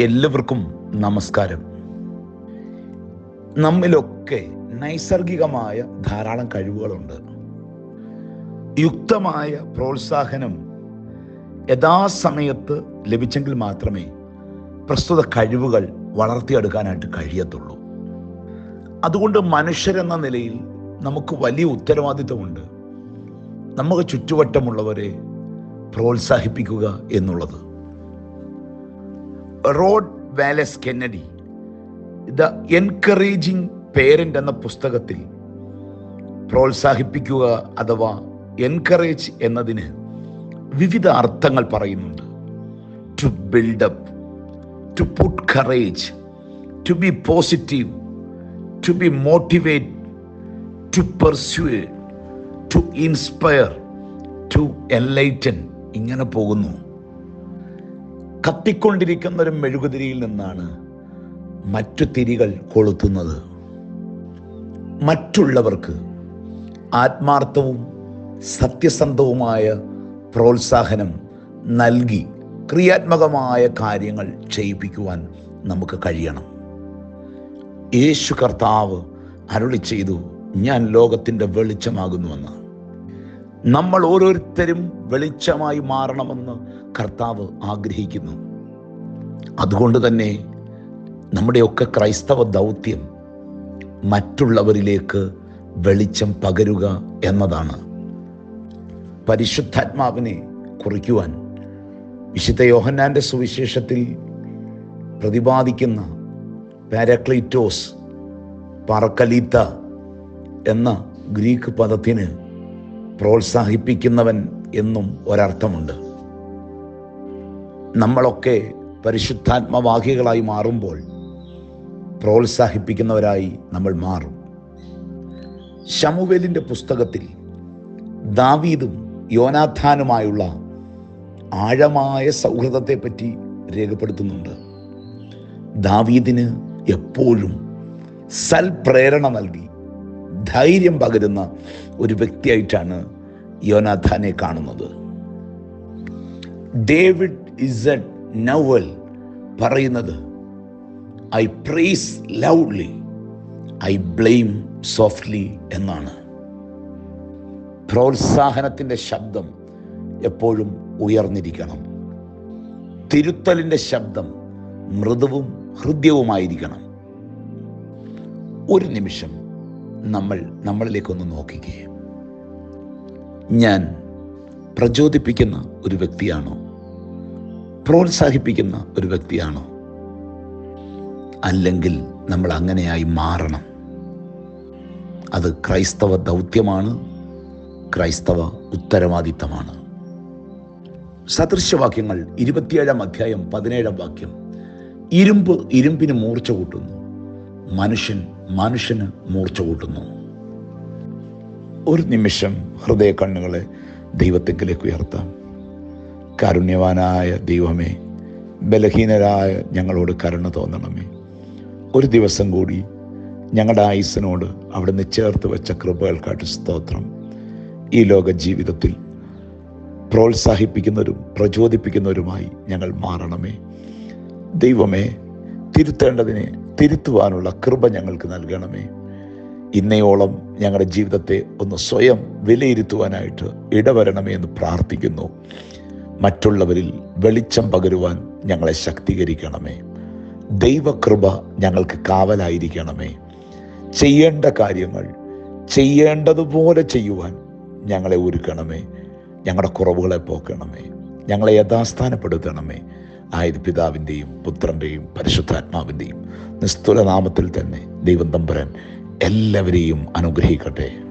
എല്ലാവർക്കും നമസ്കാരം. നമ്മിലൊക്കെ നൈസർഗികമായ ധാരാളം കഴിവുകളുണ്ട്. യുക്തമായ പ്രോത്സാഹനം യഥാസമയത്ത് ലഭിച്ചെങ്കിൽ മാത്രമേ പ്രസ്തുത കഴിവുകൾ വളർത്തിയെടുക്കാനായിട്ട് കഴിയത്തുള്ളൂ. അതുകൊണ്ട് മനുഷ്യരെന്ന നിലയിൽ നമുക്ക് വലിയ ഉത്തരവാദിത്വമുണ്ട്. നമുക്ക് ചുറ്റുവട്ടമുള്ളവരെ പ്രോത്സാഹിപ്പിക്കുക എന്നുള്ളത്. Rod Wallace Kennedy. The encouraging parent എന്ന പുസ്തകത്തിൽ പ്രോത്സാഹിപ്പിക്കുക അഥവാ എൻകറേജ് എന്നതിന് വിവിധ അർത്ഥങ്ങൾ പറയുന്നുണ്ട്. To build up to put courage to be positive to be motivate to pursue to inspire to enlighten ഇങ്ങനെ പോകുന്നു. കത്തിക്കൊണ്ടിരിക്കുന്ന ഒരു മെഴുകുതിരിയിൽ നിന്നാണ് മറ്റു തിരികൾ കൊളുത്തുന്നത്. മറ്റുള്ളവർക്ക് ആത്മാർത്ഥവും സത്യസന്ധവുമായ പ്രോത്സാഹനം നൽകി ക്രിയാത്മകമായ കാര്യങ്ങൾ ചെയ്യിപ്പിക്കുവാൻ നമുക്ക് കഴിയണം. യേശു കർത്താവ് അരുളി ചെയ്തു ഞാൻ ലോകത്തിന്റെ വെളിച്ചമാകുന്നുവെന്ന്. നമ്മൾ ഓരോരുത്തരും വെളിച്ചമായി മാറണമെന്ന് കർത്താവ് ആഗ്രഹിക്കുന്നു. അതുകൊണ്ട് തന്നെ നമ്മുടെയൊക്കെ ക്രൈസ്തവ ദൗത്യം മറ്റുള്ളവരിലേക്ക് വെളിച്ചം പകരുക എന്നതാണ്. പരിശുദ്ധാത്മാവിനെ കുറിക്കുവാൻ വിശുദ്ധ യോഹന്നാന്റെ സുവിശേഷത്തിൽ പ്രതിപാദിക്കുന്ന പാരക്ലീറ്റോസ് പറക്കലീത്ത എന്ന ഗ്രീക്ക് പദത്തിന് പ്രോത്സാഹിപ്പിക്കുന്നവൻ എന്നും ഒരർത്ഥമുണ്ട്. നമ്മളൊക്കെ പരിശുദ്ധാത്മവാഹികളായി മാറുമ്പോൾ പ്രോത്സാഹിപ്പിക്കുന്നവരായി നമ്മൾ മാറും. ശമുവേലിന്റെ പുസ്തകത്തിൽ ദാവീദും യോനാഥാനുമായുള്ള ആഴമായ സൗഹൃദത്തെപ്പറ്റി രേഖപ്പെടുത്തുന്നുണ്ട്. ദാവീദിന് എപ്പോഴും സൽപ്രേരണ നൽകി ധൈര്യം പകരുന്ന ഒരു വ്യക്തിയായിട്ടാണ് യോനാഥാനെ കാണുന്നത്. ഡേവിഡ് ഇസഡ് നവൽ പറയുന്നത് I praise loudly I blame softly എന്നാണ്. പ്രോത്സാഹനത്തിന്റെ ശബ്ദം എപ്പോഴും ഉയർന്നിരിക്കണം. തിരുത്തലിന്റെ ശബ്ദം മൃദുവും ഹൃദ്യവുമായിരിക്കണം. ഒരു നിമിഷം നമ്മൾ നമ്മളിലേക്കൊന്ന് നോക്കിക്കേ. ഞാൻ പ്രചോദിപ്പിക്കുന്ന ഒരു വ്യക്തിയാണോ? പ്രോത്സാഹിപ്പിക്കുന്ന ഒരു വ്യക്തിയാണോ? അല്ലെങ്കിൽ നമ്മൾ അങ്ങനെയായി മാറണം. അത് ക്രൈസ്തവ ദൗത്യമാണ് ക്രൈസ്തവ ഉത്തരവാദിത്തമാണ്. സദൃശ്യവാക്യങ്ങൾ ഇരുപത്തിയേഴാം അധ്യായം പതിനേഴാം വാക്യം. ഇരുമ്പ് ഇരുമ്പിന് മൂർച്ച കൂട്ടുന്നു മനുഷ്യൻ മനുഷ്യന് മൂർച്ച കൂട്ടുന്നു. ഒരു നിമിഷം ഹൃദയ കണ്ണുകളെ ദൈവത്തെങ്കിലേക്ക് ഉയർത്താം. കാരുണ്യവാനായ ദൈവമേ ബലഹീനരായ ഞങ്ങളോട് കരുണ തോന്നണമേ. ഒരു ദിവസം കൂടി ഞങ്ങളുടെ ആയുസിനോട് അവിടുന്ന് ചേർത്ത് വെച്ച കൃപകൾക്കായിട്ട് സ്തോത്രം. ഈ ലോക ജീവിതത്തിൽ പ്രോത്സാഹിപ്പിക്കുന്നവരും പ്രചോദിപ്പിക്കുന്നവരുമായി ഞങ്ങൾ മാറണമേ. ദൈവമേ തിരുത്തേണ്ടതിനെ തിരുത്തുവാനുള്ള കൃപ ഞങ്ങൾക്ക് നൽകണമേ. ഇന്നയോളം ഞങ്ങളുടെ ജീവിതത്തെ ഒന്ന് സ്വയം വിലയിരുത്തുവാനായിട്ട് ഇടവരണമേ എന്ന് പ്രാർത്ഥിക്കുന്നു. മറ്റുള്ളവരിൽ വെളിച്ചം പകരുവാൻ ഞങ്ങളെ ശക്തീകരിക്കണമേ. ദൈവകൃപ ഞങ്ങൾക്ക് കാവലായിരിക്കണമേ. ചെയ്യേണ്ട കാര്യങ്ങൾ ചെയ്യേണ്ടതുപോലെ ചെയ്യുവാൻ ഞങ്ങളെ ഒരുക്കണമേ. ഞങ്ങളുടെ കുറവുകളെ പോക്കണമേ. ഞങ്ങളെ യഥാസ്ഥാനപ്പെടുത്തണമേ. ആയത് പിതാവിന്റെയും പുത്രന്റെയും പരിശുദ്ധാത്മാവിന്റെയും നിസ്തുല നാമത്തിൽ തന്നെ ദൈവം തമ്പുരൻ എല്ലാവരെയും അനുഗ്രഹിക്കട്ടെ.